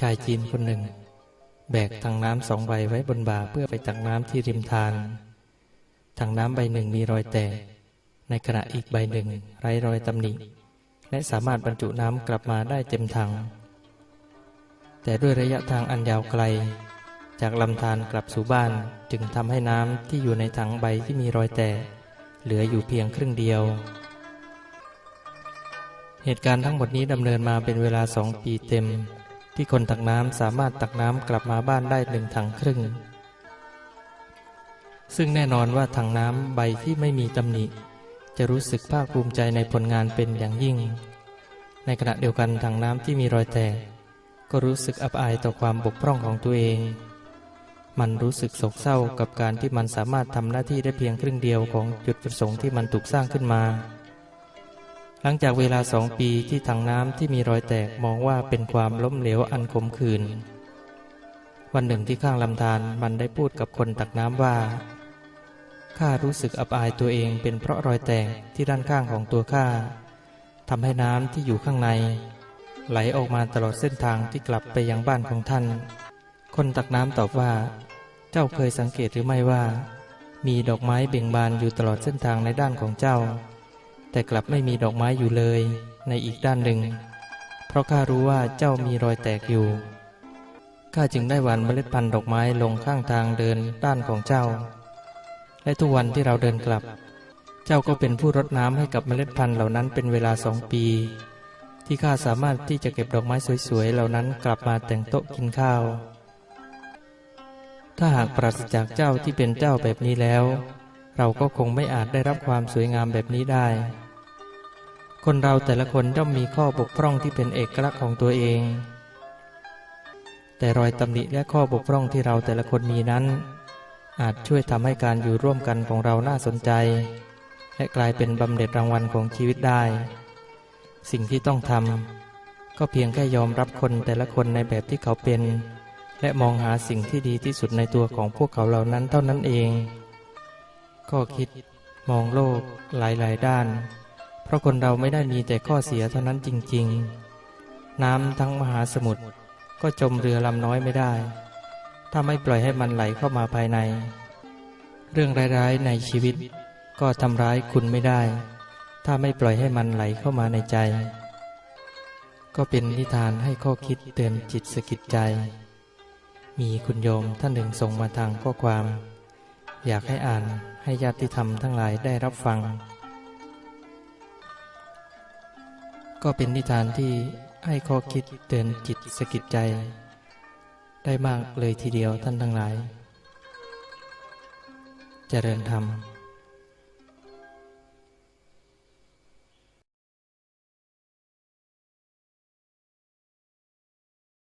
ชายจีนคนหนึ่ง แบกถังน้ำสองใบไว้บนบ่าเพื่อไปตักน้ำที่ริมทานถังน้ำใบหนึ่งมีรอยแตก ในขณะอีกใบหนึ่งไร้รอยตำหนิ และสามารถบรรจุน้ำกลับมาได้เต็มถัง แต่ด้วยระยะทางอันยาวไกล จากลำธารกลับสู่บ้านจึงทำให้น้ำที่อยู่ในถังใบที่มีรอยแตก เหลืออยู่เพียงครึ่งเดียวเหตุการณ์ทั้งหมดนี้ดำเนินมาเป็นเวลาสองปีเต็ม ที่คนตักน้ำสามารถตักน้ำกลับมาบ้านได้หนึ่งถังครึ่ง ซึ่งแน่นอนว่าถังน้ำใบที่ไม่มีตำหนิ จะรู้สึกภาคภูมิใจในผลงานเป็นอย่างยิ่ง ในขณะเดียวกันถังน้ำที่มีรอยแตก ก็รู้สึกอับอายต่อความบกพร่องของตัวเอง มันรู้สึกโศกเศร้ากับการที่มันสามารถทำหน้าที่ได้เพียงครึ่งเดียวของจุดประสงค์ที่มันถูกสร้างขึ้นมา หลังจากเวลาสองปีที่ถังน้ำที่มีรอยแตกมองว่าเป็นความล้มเหลวอันขมขื่นวันหนึ่งที่ข้างลำธารมันได้พูดกับคนตักน้ำว่าข้ารู้สึกอับอายตัวเองเป็นเพราะรอยแตกที่ด้านข้างของตัวข้าทำให้น้ำที่อยู่ข้างใน ไหลออกมาตลอดเส้นทางที่กลับไปยังบ้านของท่าน คนตักน้ำตอบว่า เจ้าเคยสังเกตหรือไม่ว่า มีดอกไม้เบ่งบานอยู่ตลอดเส้นทางในด้านของเจ้า แต่กลับไม่มีดอกไม้อยู่เลยในอีกด้านหนึ่ง เพราะข้ารู้ว่าเจ้ามีรอยแตกอยู่ ข้าจึงได้หว่านเมล็ดพันธุ์ดอกไม้ลงข้างทางเดินด้านของเจ้า และทุกวันที่เราเดินกลับ เจ้าก็เป็นผู้รดน้ำให้กับเมล็ดพันธุ์เหล่านั้นเป็นเวลาสองปี ที่ข้าสามารถที่จะเก็บดอกไม้สวยๆเหล่านั้นกลับมาแต่งโต๊ะกินข้าว ถ้าหากปราศจากเจ้าที่เป็นเจ้าแบบนี้แล้ว เราก็คงไม่อาจได้รับความสวยงามแบบนี้ได้ คนเราแต่ละคนย่อมมีข้อบกพร่องที่เป็นเอกลักษณ์ของตัวเอง แต่รอยตำหนิและข้อบกพร่องที่เราแต่ละคนมีนั้น อาจช่วยทำให้การอยู่ร่วมกันของเราน่าสนใจ และกลายเป็นบำเหน็จรางวัลของชีวิตได้ สิ่งที่ต้องทำก็เพียงแค่ยอมรับคนแต่ละคนในแบบที่เขาเป็น และมองหาสิ่งที่ดีที่สุดในตัวของพวกเขาเหล่านั้นเท่านั้นเอง ก็คิดมองโลกหลายๆด้าน เพราะคนเราไม่ได้มีแต่ข้อเสียเท่านั้นจริง ๆ น้ำทั้งมหาสมุทรก็จมเรือลำน้อยไม่ได้ ถ้าไม่ปล่อยให้มันไหลเข้ามาภายใน เรื่องร้ายๆในชีวิต ก็ทำร้ายคุณไม่ได้ ถ้าไม่ปล่อยให้มันไหลเข้ามาในใจ ก็เป็นนิทานให้ข้อคิดเตือนจิตสกิดใจ มีคุณโยมท่านหนึ่งส่งมาทางข้อความ อยากให้อ่านให้ญาติธรรมทั้งหลายได้รับฟัง ก็เป็นนิทานที่ให้ข้อคิดเตือนจิตสะกิดใจ ได้มากเลยทีเดียวท่านทั้งหลายจเจริญธรรม